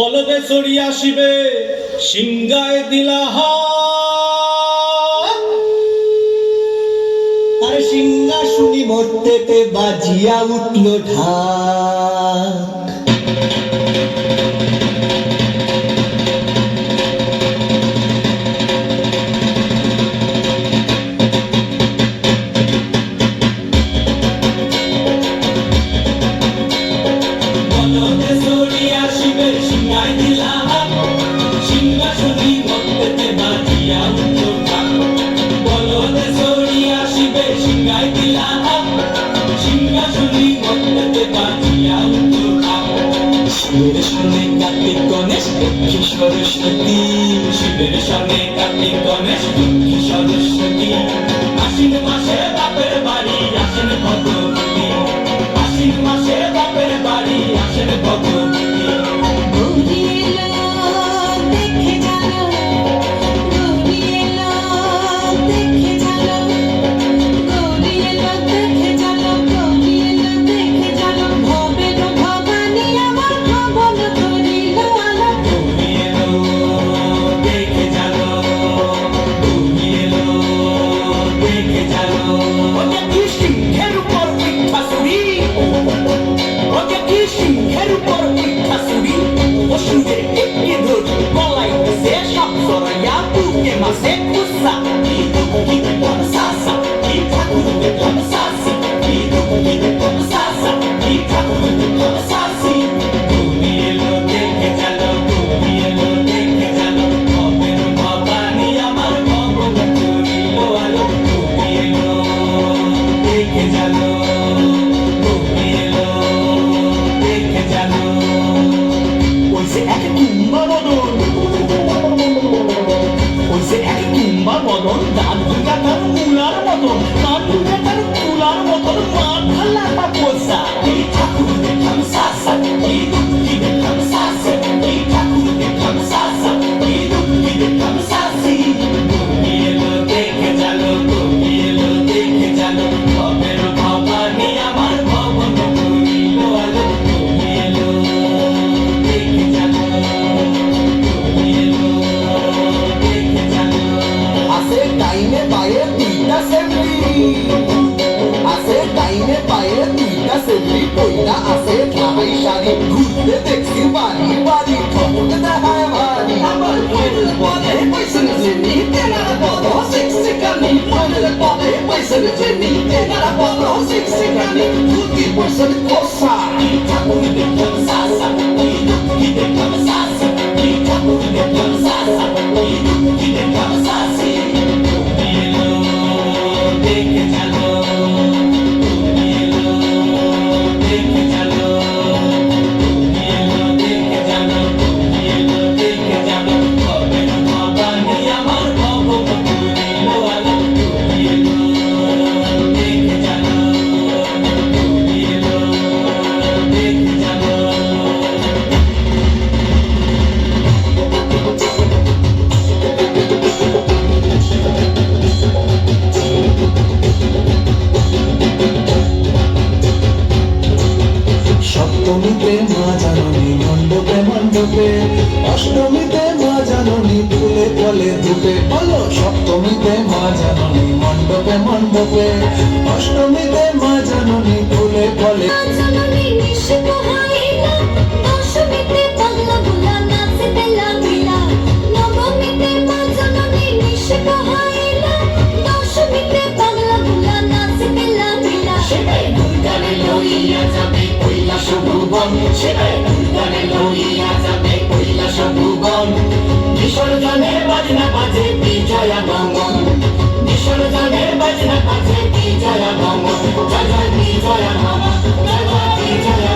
বলবে চড়ি আসিবে সিংগায় দিলা আর সিংহা শুনি মরতেতে বাজিয়া উঠল ঢাক। সনে কার্তিক গণেশ লক্ষ্মী সরস্বতী শিবের সনে কার্তিক গণেশ লক্ষ্মী সরস্বতী আশ্বিন মাসে você মতন দাদুর কাটার কুলার মতন দাদুর কাটার কুলার মতন মাথা লাফাতে আছে খাবাই শাড়ি ঘুরতে দেখছি বাড়ি বাড়ি খবরকে দেখায় ভারি আমার মনের পদে পয়সা জেনি তেনার পদ শিখছে কানি মনের পদে পয়সা জেনি তেনার পদ শিখছে কানি দুটি পয়সার কোষা ঠাকুর দেখুন সাসা জাননি মণ্ডপে মণ্ডপে। অষ্টমীতে মা জাননি তুলে তলে ধুপে। বলো সপ্তমীতে মা জাননি মণ্ডপে মণ্ডপে। অষ্টমীতে মা জাননি তুলে তলে Yes, I'll কৈলাস ভুবন গানে লড়িয়া যাবে কৈলাস ভুবন বিসর্জনে বাজনা বাজে বিজয়া গঙ্গন। বিসর্জনে বাজনা বাজে বিজয়া গঙ্গন। জয় জয় বিজয়া মামা জয় জয় বিজয়া